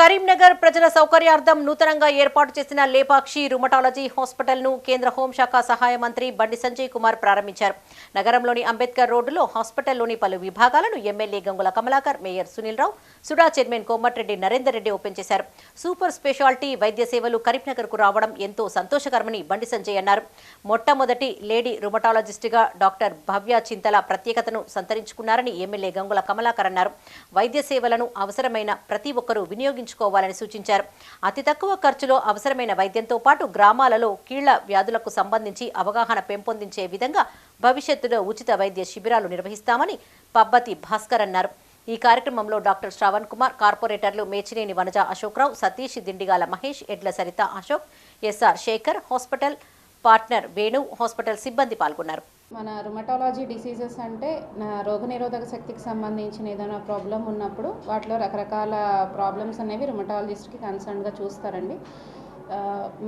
కరీంనగర్ ప్రజల సౌకర్యార్థం నూతనంగా ఏర్పాటు చేసిన లేపాక్షి రుమటాలజీ హాస్పిటల్ను కేంద్ర హోంశాఖ సహాయ మంత్రి బండి సంజయ్ కుమార్ ప్రారంభించారు. నగరంలోని అంబేద్కర్ రోడ్డులో హాస్పిటల్లోని పలు విభాగాలను MLA Gangula Kamalakar mayor Sunil Rao SUDA chairman Komatireddy Narender Reddy open చేశారు సూపర్ స్పెషాలిటీ వైద్య సేవలు కరీంనగర్కు రావడం ఎంతో సంతోషకరమని బండి సంజయ్ అన్నారు. మొట్టమొదటి లేడీ రుమటాలజిస్టుగా డాక్టర్ భవ్య చింతల ప్రత్యేకతను సంతరించుకున్నారని ఎమ్మెల్యే గంగుల కమలాకర్ అన్నారు. వైద్య సేవలను అవసరమైన ప్రతి ఒక్కరూ వినియోగించారు వినియోగించుకోవాలని సూచించారు. అతి తక్కువ ఖర్చులో అవసరమైన వైద్యంతో పాటు గ్రామాలలో కీళ్ళ వ్యాధులకు సంబంధించి అవగాహన పెంపొందించే విధంగా భవిష్యత్తులో ఉచిత వైద్య శిబిరాలు నిర్వహిస్తామని పబ్బతి భాస్కర్ అన్నారు. ఈ కార్యక్రమంలో డాక్టర్ శ్రవణ్ కుమార్ కార్పొరేటర్లు Mechineni Vanaja Ashok Rao Satish Dindigala Mahesh Edla Saritha Ashok SR Shekar hospital partner Venu hospital సిబ్బంది పాల్గొన్నారు. మన రుమటాలజీ డిసీజెస్ అంటే నా రోగనిరోధక శక్తికి సంబంధించిన ఏదైనా ప్రాబ్లం ఉన్నప్పుడు వాటిలో రకరకాల ప్రాబ్లమ్స్ అనేవి రుమటాలజిస్ట్కి కన్సర్న్గా చూస్తారండి.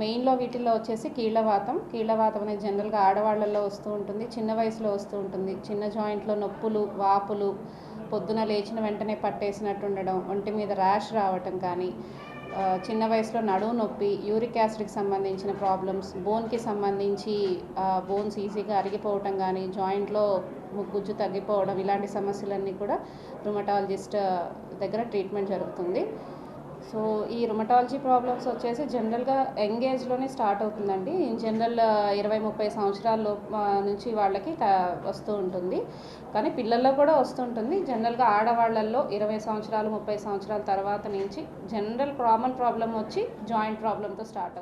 మెయిన్లో వీటిల్లో వచ్చేసి కీళ్ళవాతం కీళ్ళవాతం అనేది జనరల్గా ఆడవాళ్ళల్లో వస్తూ ఉంటుంది చిన్న వయసులో వస్తూ ఉంటుంది. చిన్న జాయింట్లో నొప్పులు వాపులు పొద్దున లేచిన వెంటనే పట్టేసినట్టు ఉండడం ఒంటి మీద ర్యాష్ రావటం కానీ చిన్న వయసులో నడుము నొప్పి యూరిక్ యాసిడ్కి సంబంధించిన ప్రాబ్లమ్స్ బోన్కి సంబంధించి బోన్స్ ఈజీగా అరిగిపోవటం కానీ జాయింట్లో గుజ్జు తగ్గిపోవడం ఇలాంటి సమస్యలన్నీ కూడా రుమటాలజిస్ట్ దగ్గర ట్రీట్మెంట్ జరుగుతుంది. సో ఈ రుమటాలజీ ప్రాబ్లమ్స్ వచ్చేసి జనరల్గా యంగ్ ఏజ్లోనే స్టార్ట్ అవుతుందండి. ఇన్ జనరల్ ఇరవై ముప్పై సంవత్సరాల నుంచి వాళ్ళకి వస్తూ ఉంటుంది. కానీ పిల్లల్లో కూడా వస్తుంటుంది జనరల్గా ఆడవాళ్ళల్లో ఇరవై సంవత్సరాలు ముప్పై సంవత్సరాల తర్వాత నుంచి జనరల్ కామన్ ప్రాబ్లం వచ్చి జాయింట్ ప్రాబ్లంతో స్టార్ట్ అవుతుంది.